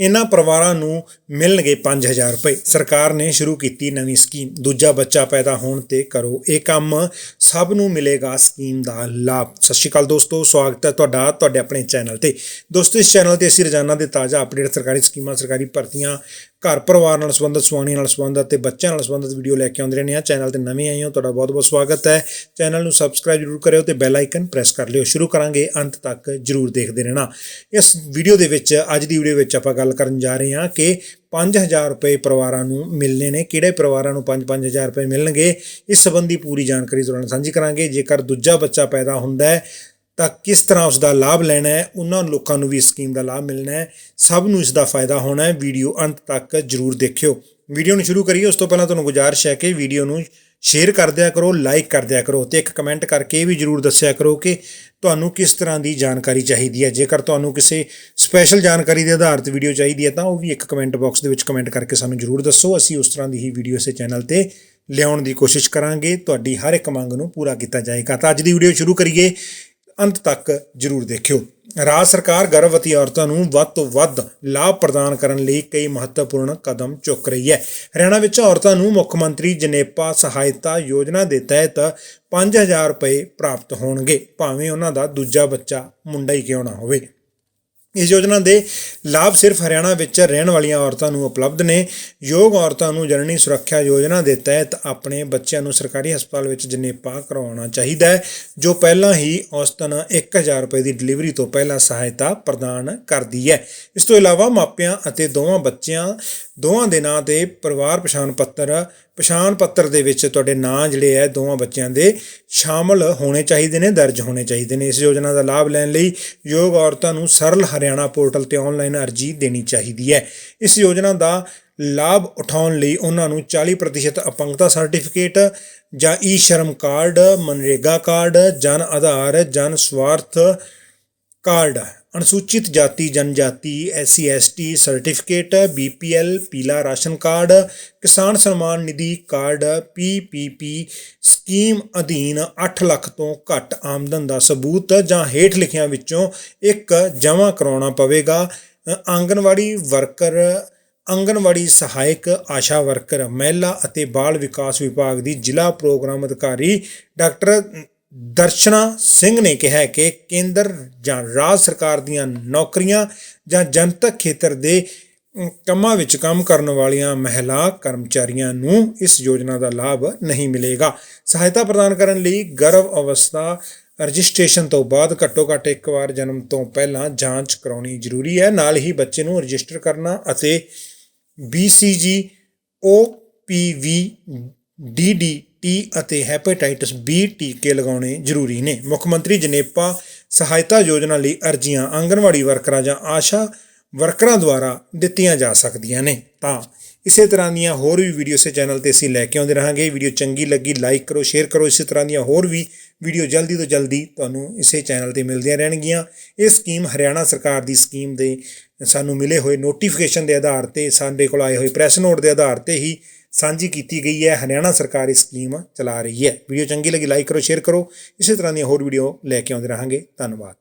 ਇਹਨਾਂ ਪਰਿਵਾਰਾਂ ਨੂੰ ਮਿਲਣਗੇ 5000 ਰੁਪਏ। ਸਰਕਾਰ ਨੇ ਸ਼ੁਰੂ ਕੀਤੀ ਨਵੀਂ ਸਕੀਮ। ਦੂਜਾ ਬੱਚਾ ਪੈਦਾ ਹੋਣ ਤੇ ਕਰੋ ਇਹ ਕੰਮ। ਸਭ ਨੂੰ ਮਿਲੇਗਾ ਸਕੀਮ ਦਾ ਲਾਭ। ਸਤਿ ਸ਼੍ਰੀ ਅਕਾਲ ਦੋਸਤੋ, ਸਵਾਗਤ ਹੈ ਤੁਹਾਡਾ, ਤੁਹਾਡੇ ਆਪਣੇ ਚੈਨਲ ਤੇ। ਦੋਸਤੋ, ਇਸ ਚੈਨਲ ਤੇ ਅਸੀਂ ਰੋਜ਼ਾਨਾ ਦੇ ਤਾਜ਼ਾ ਅਪਡੇਟ ਸਰਕਾਰੀ ਸਕੀਮਾਂ, ਸਰਕਾਰੀ ਭਰਤੀਆਂ, ਘਰ ਪਰਿਵਾਰ ਨਾਲ ਸੰਬੰਧਿਤ, ਸੁਆਣੀਆਂ ਨਾਲ ਸੰਬੰਧਿਤ ਤੇ ਬੱਚਿਆਂ ਨਾਲ ਸੰਬੰਧਿਤ ਵੀਡੀਓ ਲੈ ਕੇ ਆਉਂਦੇ ਰਹਿੰਦੇ ਹਾਂ। ਚੈਨਲ ਤੇ ਨਵੇਂ ਆਏ ਹੋ, ਤੁਹਾਡਾ ਬਹੁਤ ਬਹੁਤ ਸਵਾਗਤ ਹੈ। ਚੈਨਲ ਨੂੰ ਸਬਸਕ੍ਰਾਈਬ ਜਰੂਰ ਕਰਿਓ ਤੇ ਬੈਲ ਆਈਕਨ ਪ੍ਰੈਸ ਕਰ ਲਿਓ। ਸ਼ੁਰੂ ਕਰਾਂਗੇ, ਅੰਤ ਤੱਕ ਜਰੂਰ ਦੇਖਦੇ ਰਹਿਣਾ। ਇਸ ਵੀਡੀਓ ਦੇ ਵਿੱਚ, ਅੱਜ ਦੀ ਵੀਡੀਓ ਵਿੱਚ ਆਪਾਂ ਗੱਲ ਕਰਨ ਜਾ ਰਹੇ ਹਾਂ ਕਿ 5000 ਰੁਪਏ ਪਰਿਵਾਰਾਂ ਨੂੰ ਮਿਲਨੇ ਨੇ। ਕਿਹੜੇ ਪਰਿਵਾਰਾਂ ਨੂੰ 5-5000 ਰੁਪਏ ਮਿਲਣਗੇ? ਇਸ ਸੰਬੰਧੀ ਪੂਰੀ ਜਾਣਕਾਰੀ ਤੁਹਾਡੇ ਨਾਲ ਸਾਂਝੀ ਕਰਾਂਗੇ। ਜੇਕਰ ਦੂਜਾ ਬੱਚਾ ਪੈਦਾ ਹੁੰਦਾ ਹੈ, ਤਾਂ ਕਿਸ ਤਰ੍ਹਾਂ ਉਸ ਦਾ ਲਾਭ ਲੈਣਾ ਹੈ? ਉਹਨਾਂ ਲੋਕਾਂ ਨੂੰ ਵੀ ਇਸ ਸਕੀਮ ਦਾ ਲਾਭ ਮਿਲਣਾ ਹੈ। ਸਭ ਨੂੰ ਇਸ ਦਾ ਫਾਇਦਾ ਹੋਣਾ ਹੈ। ਵੀਡੀਓ ਅੰਤ ਤੱਕ ਜਰੂਰ ਦੇਖਿਓ। ਵੀਡੀਓ ਨੂੰ ਸ਼ੁਰੂ ਕਰੀਏ, ਉਸ ਤੋਂ ਪਹਿਲਾਂ ਤੁਹਾਨੂੰ ਗੁਜ਼ਾਰਿਸ਼ ਹੈ ਕਿ ਵੀਡੀਓ ਨੂੰ ਸ਼ੇਅਰ ਕਰ ਦਿਆ ਕਰੋ ਲਾਈਕ ਕਰ ਦਿਆ ਕਰੋ ਤੇ ਇੱਕ ਕਮੈਂਟ ਕਰਕੇ ਇਹ ਵੀ ਜਰੂਰ ਦੱਸਿਆ ਕਰੋ ਕਿ ਤੁਹਾਨੂੰ ਕਿਸ ਤਰ੍ਹਾਂ ਦੀ ਜਾਣਕਾਰੀ ਚਾਹੀਦੀ ਹੈ। ਜੇਕਰ ਤੁਹਾਨੂੰ ਕਿਸੇ ਸਪੈਸ਼ਲ ਜਾਣਕਾਰੀ ਦੇ ਆਧਾਰ ਤੇ ਵੀਡੀਓ ਚਾਹੀਦੀ ਹੈ ਤਾਂ ਉਹ ਵੀ ਇੱਕ ਕਮੈਂਟ ਬਾਕਸ ਦੇ ਵਿੱਚ ਕਮੈਂਟ ਕਰਕੇ ਸਾਨੂੰ ਜਰੂਰ ਦੱਸੋ। ਅਸੀਂ ਉਸ ਤਰ੍ਹਾਂ ਦੀ ਹੀ ਵੀਡੀਓ ਇਸੇ ਚੈਨਲ ਤੇ ਲਿਆਉਣ ਦੀ ਕੋਸ਼ਿਸ਼ ਕਰਾਂਗੇ। ਤੁਹਾਡੀ ਹਰ ਇੱਕ ਮੰਗ ਨੂੰ ਪੂਰਾ ਕੀਤਾ ਜਾਏਗਾ। ਤਾਂ ਅੱਜ ਦੀ ਵੀਡੀਓ ਸ਼ੁਰੂ ਕਰੀਏ, ਅੰਤ ਤੱਕ ਜਰੂਰ ਦੇਖਿਓ। ਰਾਜ ਸਰਕਾਰ ਗਰਭਵਤੀ ਔਰਤਾਂ ਨੂੰ ਵੱਧ ਤੋਂ ਵੱਧ ਲਾਭ ਪ੍ਰਦਾਨ ਕਰਨ ਲਈ ਕਈ ਮਹੱਤਵਪੂਰਨ ਕਦਮ ਚੁੱਕ ਰਹੀ ਹੈ। ਹਰਿਆਣਾ ਵਿੱਚ ਔਰਤਾਂ ਨੂੰ ਮੁੱਖ ਮੰਤਰੀ ਜਨੇਪਾ ਸਹਾਇਤਾ ਯੋਜਨਾ ਦੇ ਤਹਿਤ 5000 ਰੁਪਏ ਪ੍ਰਾਪਤ ਹੋਣਗੇ। ਭਾਵੇਂ ਉਹਨਾਂ ਦਾ ਦੂਜਾ ਬੱਚਾ ਮੁੰਡਾ ਹੀ ਕਿਉਂ ਨਾ ਹੋਵੇ। ਇਸ ਯੋਜਨਾ ਦੇ ਲਾਭ ਸਿਰਫ ਹਰਿਆਣਾ ਵਿੱਚ ਰਹਿਣ ਵਾਲੀਆਂ ਔਰਤਾਂ ਨੂੰ ਉਪਲਬਧ ਨੇ। ਯੋਗ ਔਰਤਾਂ ਨੂੰ ਜਨਨੀ ਸੁਰੱਖਿਆ ਯੋਜਨਾ ਦੇ ਤਹਿਤ ਆਪਣੇ ਬੱਚਿਆਂ ਨੂੰ ਸਰਕਾਰੀ ਹਸਪਤਾਲ ਵਿੱਚ ਜਨੇਪਾ ਕਰਵਾਉਣਾ ਚਾਹੀਦਾ ਹੈ, ਜੋ ਪਹਿਲਾਂ ਹੀ ਔਸਤਨ 1000 ਰੁਪਏ ਦੀ ਡਿਲੀਵਰੀ ਤੋਂ ਪਹਿਲਾਂ ਸਹਾਇਤਾ ਪ੍ਰਦਾਨ ਕਰਦੀ ਹੈ। ਇਸ ਤੋਂ ਇਲਾਵਾ ਮਾਪਿਆਂ ਅਤੇ ਦੋਵਾਂ ਬੱਚਿਆਂ, ਦੋਵਾਂ ਦੇ ਨਾਂ ਤੇ ਪਰਿਵਾਰ ਪਛਾਣ ਪੱਤਰ ਪਛਾਣ ਪੱਤਰ ਦੇ ਵਿੱਚ ਤੁਹਾਡੇ ਨਾਂ ਜਿਹੜੇ ਹੈ, ਦੋਵਾਂ ਬੱਚਿਆਂ ਦੇ ਸ਼ਾਮਲ ਹੋਣੇ ਚਾਹੀਦੇ ਨੇ, ਦਰਜ ਹੋਣੇ ਚਾਹੀਦੇ ਨੇ। ਇਸ ਯੋਜਨਾ ਦਾ ਲਾਭ ਲੈਣ ਲਈ ਯੋਗ ਔਰਤਾਂ ਨੂੰ ਸਰਲ ਹਰਿਆਣਾ ਪੋਰਟਲ ਤੇ ਆਨਲਾਈਨ ਅਰਜੀ ਦੇਣੀ ਚਾਹੀਦੀ ਹੈ। ਇਸ ਯੋਜਨਾ ਦਾ ਲਾਭ ਉਠਾਉਣ ਲਈ ਉਹਨਾਂ ਨੂੰ 40% ਅਪੰਗਤਾ ਸਰਟੀਫਿਕੇਟ ਜਾਂ ਈ ਸ਼ਰਮ ਕਾਰਡ, ਮਨਰੇਗਾ ਕਾਰਡ, ਜਨ ਆਧਾਰ, ਜਨ ਸਵਾਰਥ ਕਾਰਡ ਅਨੁਸੂਚਿਤ ਜਾਤੀ ਜਨਜਾਤੀ ਐਸਸੀ ਐਸਟੀ ਸਰਟੀਫਿਕੇਟ ਬੀਪੀਐਲ ਪੀਲਾ ਰਾਸ਼ਨ ਕਾਰਡ ਕਿਸਾਨ ਸਨਮਾਨ ਨਿਧੀ ਕਾਰਡ ਪੀਪੀਪੀ ਸਕੀਮ ਅਧੀਨ 8 ਲੱਖ ਤੋਂ ਘੱਟ ਆਮਦਨ ਦਾ ਸਬੂਤ ਜਾਂ ਹੇਠ ਲਿਖਿਆਂ ਵਿੱਚੋਂ ਇੱਕ ਜਮ੍ਹਾਂ ਕਰਾਉਣਾ ਪਵੇਗਾ। ਅ, ਆਂਗਨਵਾੜੀ ਵਰਕਰ ਆਂਗਨਵਾੜੀ ਸਹਾਇਕ ਆਸ਼ਾ ਵਰਕਰ ਮਹਿਲਾ ਅਤੇ ਬਾਲ ਵਿਕਾਸ ਵਿਭਾਗ ਦੀ ਜ਼ਿਲ੍ਹਾ ਪ੍ਰੋਗਰਾਮ ਅਧਿਕਾਰੀ ਡਾਕਟਰ ਦਰਸ਼ਨਾ ਸਿੰਘ ਨੇ ਕਿਹਾ ਕਿ ਕੇਂਦਰ ਜਾਂ ਰਾਜ ਸਰਕਾਰ ਦੀਆਂ ਨੌਕਰੀਆਂ ਜਾਂ ਜਨਤਕ ਖੇਤਰ ਦੇ ਕੰਮਾਂ ਵਿੱਚ ਕੰਮ ਕਰਨ ਵਾਲੀਆਂ ਮਹਿਲਾ ਕਰਮਚਾਰੀਆਂ ਨੂੰ ਇਸ ਯੋਜਨਾ ਦਾ ਲਾਭ ਨਹੀਂ ਮਿਲੇਗਾ। ਸਹਾਇਤਾ ਪ੍ਰਦਾਨ ਕਰਨ ਲਈ ਗਰਭ ਅਵਸਥਾ ਰਜਿਸਟ੍ਰੇਸ਼ਨ ਤੋਂ ਬਾਅਦ ਘੱਟੋ ਘੱਟ ਇੱਕ ਵਾਰ ਜਨਮ ਤੋਂ ਪਹਿਲਾਂ ਜਾਂਚ ਕਰਾਉਣੀ ਜ਼ਰੂਰੀ ਹੈ। ਨਾਲ ਹੀ ਬੱਚੇ ਨੂੰ ਰਜਿਸਟਰ ਕਰਨਾ ਅਤੇ BCG OPV DDT ਅਤੇ ਹੈਪੇਟਾਈਟਸ ਬੀ ਟੀਕੇ ਲਗਾਉਣੇ ਜ਼ਰੂਰੀ ਨੇ। ਮੁੱਖ ਮੰਤਰੀ ਜਨੇਪਾ ਸਹਾਇਤਾ ਯੋਜਨਾ ਲਈ ਅਰਜ਼ੀਆਂ ਆਂਗਣਵਾੜੀ ਵਰਕਰਾਂ ਜਾਂ ਆਸ਼ਾ ਵਰਕਰਾਂ ਦੁਆਰਾ ਦਿੱਤੀਆਂ ਜਾ ਸਕਦੀਆਂ ਨੇ। ਤਾਂ ਇਸੇ ਤਰ੍ਹਾਂ ਦੀਆਂ ਹੋਰ ਵੀ ਵੀਡੀਓ ਇਸੇ ਚੈਨਲ ਤੇ ਅਸੀਂ ਲੈ ਕੇ ਆਉਂਦੇ ਰਹਾਂਗੇ। ਵੀਡੀਓ ਚੰਗੀ ਲੱਗੀ, ਲਾਈਕ ਕਰੋ, ਸ਼ੇਅਰ ਕਰੋ। ਇਸੇ ਤਰ੍ਹਾਂ ਦੀਆਂ ਹੋਰ ਵੀ ਵੀਡੀਓ ਜਲਦੀ ਤੋਂ ਜਲਦੀ ਤੁਹਾਨੂੰ ਇਸੇ ਚੈਨਲ ਤੇ ਮਿਲਦੀਆਂ ਰਹਿਣਗੀਆਂ। ਇਹ ਸਕੀਮ ਹਰਿਆਣਾ ਸਰਕਾਰ ਦੀ ਸਕੀਮ ਦੇ ਸਾਨੂੰ ਮਿਲੇ ਹੋਏ ਨੋਟੀਫਿਕੇਸ਼ਨ ਦੇ ਆਧਾਰ ਤੇ, ਸਾਡੇ ਕੋਲ ਆਏ ਹੋਏ ਪ੍ਰੈਸ ਨੋਟ ਦੇ ਆਧਾਰ ਤੇ ਹੀ ਸਾਂਝੀ ਕੀਤੀ ਗਈ ਹੈ। ਹਰਿਆਣਾ ਸਰਕਾਰ ਇਹ ਸਕੀਮ ਚਲਾ ਰਹੀ ਹੈ। ਵੀਡੀਓ ਚੰਗੀ ਲੱਗੀ, ਲਾਈਕ ਕਰੋ, ਸ਼ੇਅਰ ਕਰੋ। ਇਸੇ ਤਰ੍ਹਾਂ ਦੀਆਂ ਹੋਰ ਵੀਡੀਓ ਲੈ ਕੇ ਆਉਂਦੇ ਰਹਾਂਗੇ। ਧੰਨਵਾਦ।